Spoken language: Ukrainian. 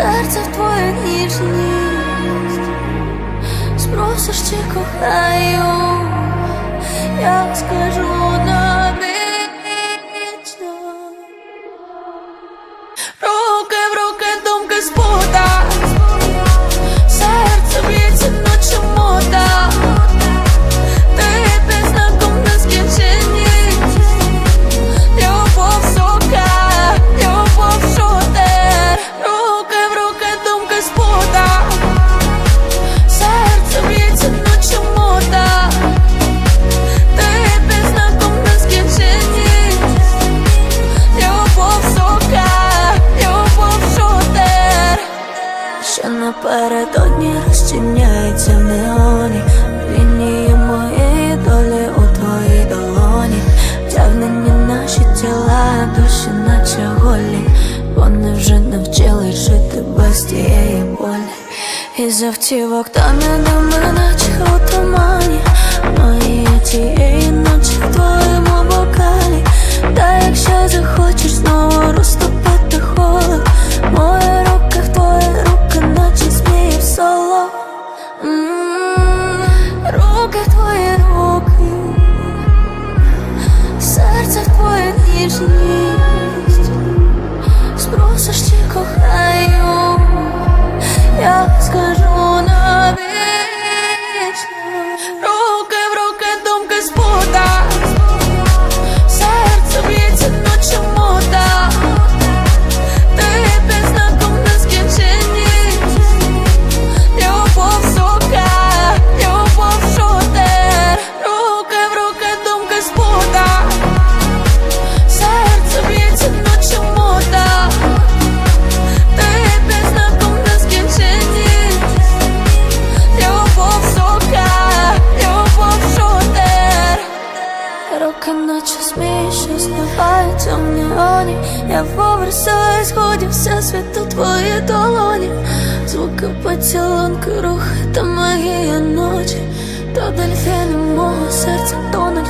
серце в твою ніжність, спросиш, чи кохаю, я скажу тобі напередодні розчиняється в неоні Лінії моєї долі у твоїй долоні. Втягнені наші тіла, душі наче голі. Вони вже навчились жити без тієї болі. І завтівок тане до мене, наче ніжність Спросиш, чи кохаю Я скажу зливаються оні. Я все світ у твої долоні. Звуки поцілунки, рухи та магія ночі. То дельфіни мого серця тонуть